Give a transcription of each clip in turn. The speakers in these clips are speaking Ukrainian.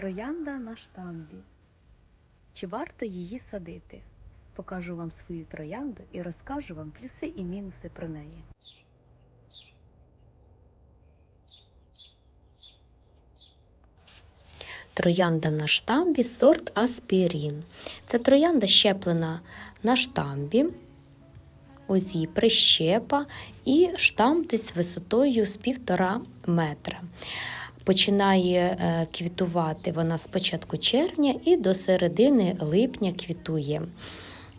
Троянда на штамбі. Чи варто її садити? Покажу вам свою троянду і розкажу вам плюси і мінуси про неї. Троянда на штамбі сорт аспірін. Це троянда щеплена на штамбі. Ось її прищепа і штамп десь висотою з півтора метра. Починає е, квітувати вона з початку червня і до середини липня квітує.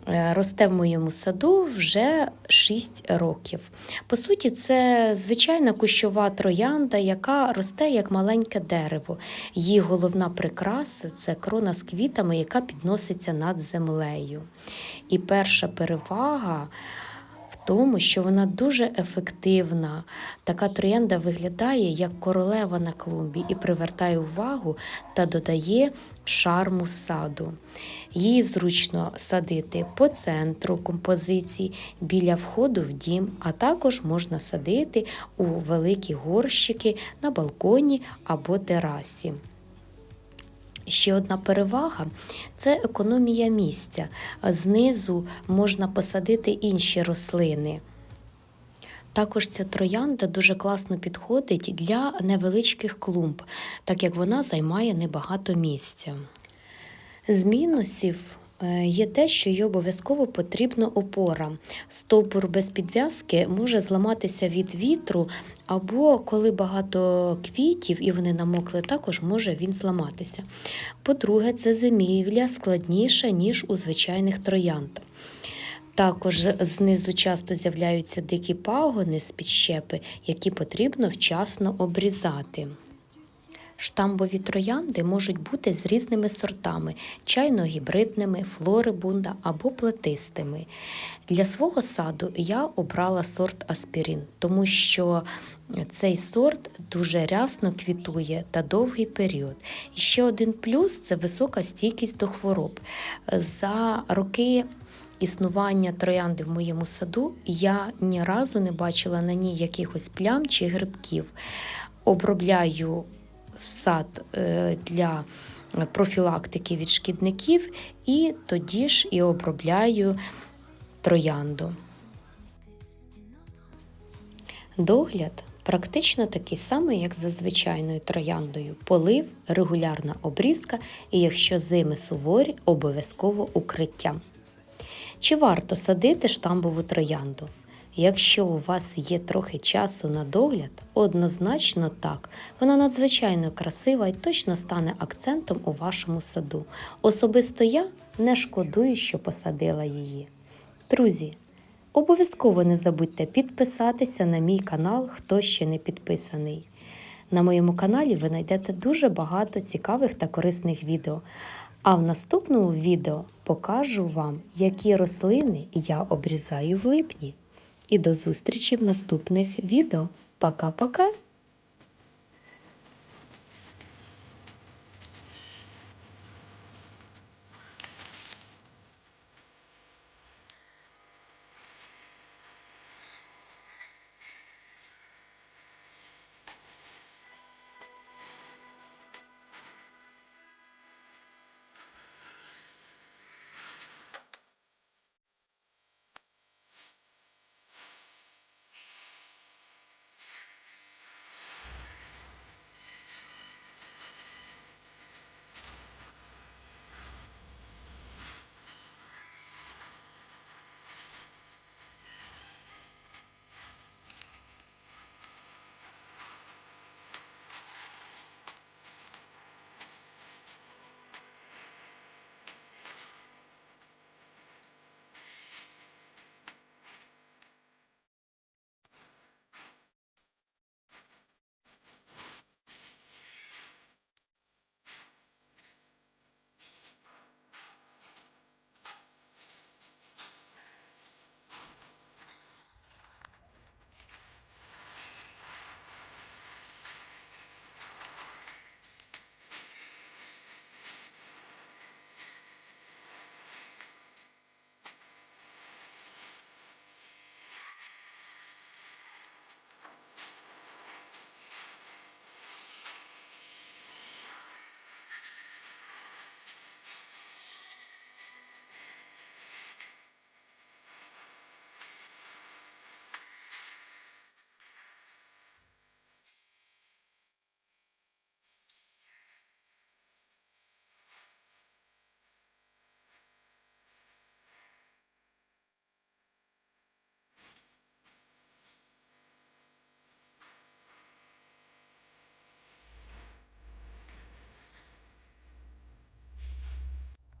Е, Росте в моєму саду вже 6 років. По суті, це звичайна кущова троянда, яка росте як маленьке дерево. Її головна прикраса це крона з квітами, яка підноситься над землею. І перша перевага тому, що вона дуже ефективна. Така троянда виглядає як королева на клумбі і привертає увагу та додає шарму саду. Її зручно садити по центру композиції біля входу в дім, а також можна садити у великі горщики на балконі або терасі. Ще одна перевага це економія місця. Знизу можна посадити інші рослини. Також ця троянда дуже класно підходить для невеличких клумб, так як вона займає небагато місця. З мінусів є те, що їй обов'язково потрібна опора. Стовбур без підв'язки може зламатися від вітру, або коли багато квітів і вони намокли, також може він зламатися. По-друге, це зимівля складніша, ніж у звичайних троянд. Також знизу часто з'являються дикі пагони з підщепи, які потрібно вчасно обрізати. Штамбові троянди можуть бути з різними сортами чайно-гібридними, флорибунда або плетистими. Для свого саду я обрала сорт аспірин, тому що цей сорт дуже рясно квітує та довгий період. І ще один плюс це висока стійкість до хвороб. За роки існування троянди в моєму саду я ні разу не бачила на ній якихось плям чи грибків. Обробляю сад е, для профілактики від шкідників, і тоді ж і обробляю троянду. Догляд практично такий самий, як за звичайною трояндою: полив, регулярна обрізка і, якщо зими суворі, обов'язково укриття. Чи варто садити штамбову троянду? Якщо у вас є трохи часу на догляд, однозначно так. Вона надзвичайно красива і точно стане акцентом у вашому саду. Особисто я не шкодую, що посадила її. Друзі, обов'язково не забудьте підписатися на мій канал, хто ще не підписаний. На моєму каналі ви знайдете дуже багато цікавих та корисних відео. А в наступному відео покажу вам, які рослини я обрізаю в липні. І до зустрічі в наступних відео. Пока-пока!